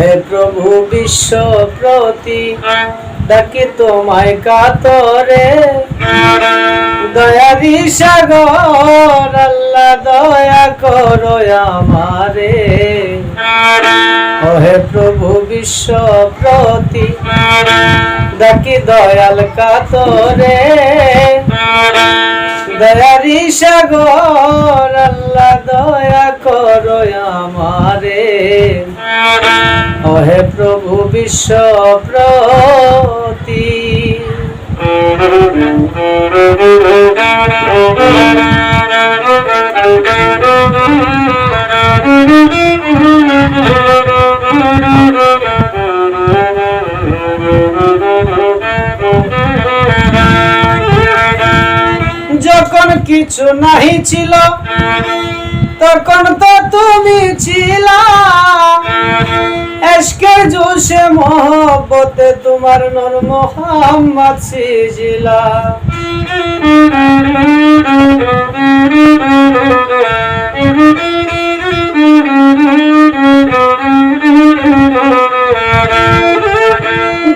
হে প্রভু বিশ্ব প্রতি, ডাকি তোমায় কাতরে। দয়ারি সাগর, আল্লাহ দয়া করো আমারে। হে প্রভু বিশ্ব প্রতি, ডাকি দয়াল কাতরে। দয়ারি সাগর, আল্লাহ দয়া করো আমারে। ও হে প্রভু বিশ্ব প্রতি যখন কিছু নাহি ছিল তখন তো তুমি ছিলা। এসকের জোশে মহব্বতে তোমার নর মোহাম্মদ সিজিলা।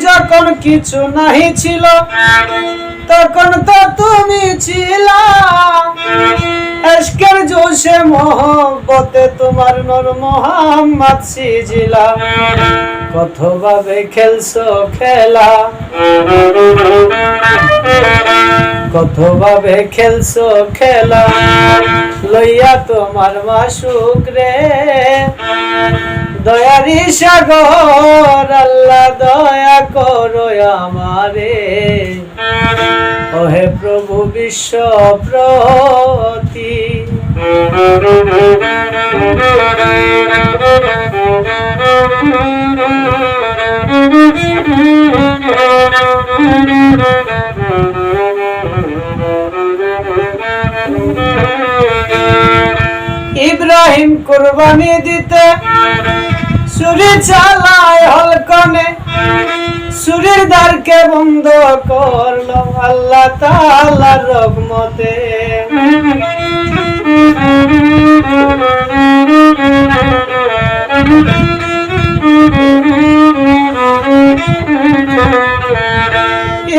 যখন কিছু নাহি ছিল, তখন তো তুমি ছিলা। এসকের জোশে মহব্বতে তোমার নর মোহাম্মদ সিজিলা কত ভাবে খেলছো খেলা? কত ভাবে খেলছো খেলা? লইয়া তোমার মাসুক রে। দয়ারি সাগর, আল্লাহ দয়া করো আমারে। ও হে প্রভু বিশ্ব প্রতি। ইব্রাহিম কোরবানি দিতে সুরি সুরির দ্বারকে বন্ধ করল আল্লাহ তাআলার রহমতে।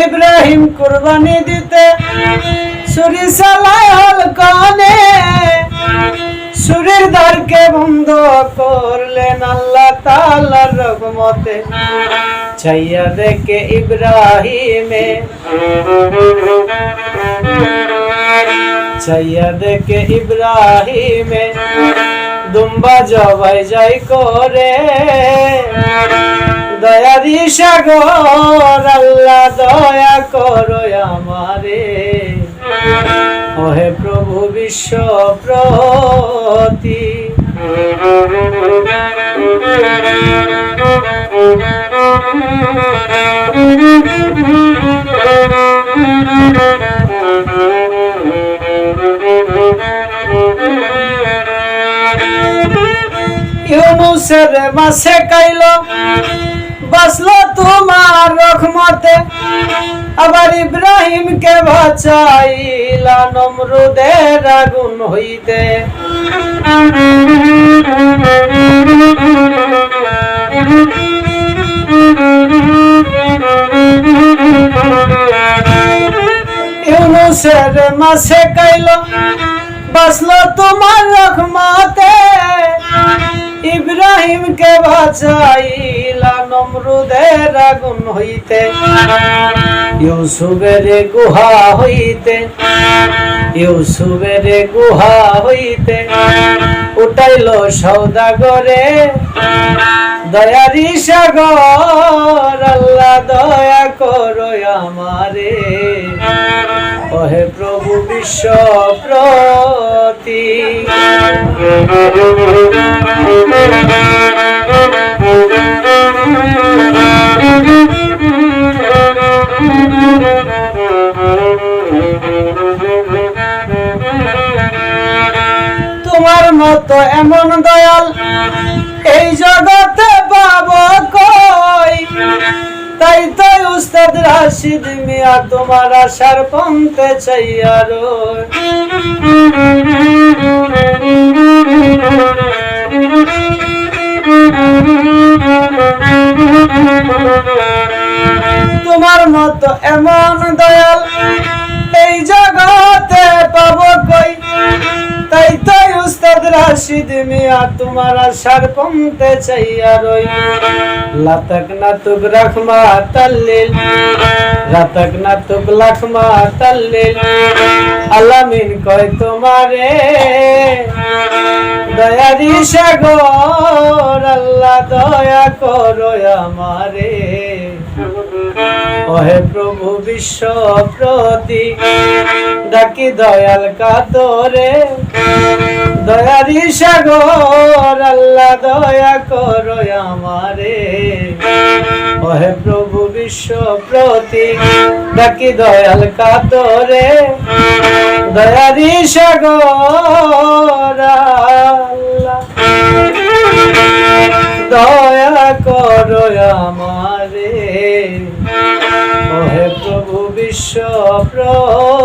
ইব্রাহিম কুরবানি দিতে সুরি চালায় হলকনে সুরের দ্বারকে বন্ধ করলেন আল্লাহ রহমতে। চাইয়া দেখে ইব্রাহিমে। চাইয়া দেখে ইব্রাহিমে। দুম্বা জবাই যাই করে। দয়ারি সাগর, আল্লাহ দয়া করো আমারে। ওহে প্রভু বিশ্ব প্রতি। ইউনুসের মাসে কাইল বাসলো তোমার রহমতে। আবার ইব্রাহিমকে বাঁচাইলা নমরুদের আগুন হইতে। মাসে কাইল বাসলো তোমার রহমতে। ইব্রাহিমকে বাঁচাইলা নমরুদের আগুন হইতে। ইউসুফের গুহা হইতে। ইউসুফের গুহা হইতে। উঠাইল সৌদাগরে দয়ারি সাগর, আল্লাহ দয়া করো আমারে। ওহে প্রভু বিশ্ব প্রতি। তোমার মতো এমন দয়াল এই জগতে পাব কই? তাই তাই উস্তাদ রাশিদ মিয়া তোমার আশার পন্থে তোমার মত এমন দয়াল এই জগতে পাব কই? তাই তাই উস্তাদ রাশিদ মিয়া, তোমার আশার কমতে চাই আর লাতক না তুব রখমা তাল্লিল, রাতক না তুব লখমা তাল্লিল। আলামিন কয় তোমারে দয়ারি সাগর আল্লাহ দয়া করো আমারে। ওহে প্রভু বিশ্ব প্রতি, ডাকি দয়াল কাতরে। দয়ারি সাগর আল্লাহ দয়া করো আমারে। ওহে প্রভু বিশ্ব প্রতি, ডাকি দয়াল কাতরে। দয়ারি সাগর দয়া কর আমারে। ওহে প্রভু বিশ্ব প্রতি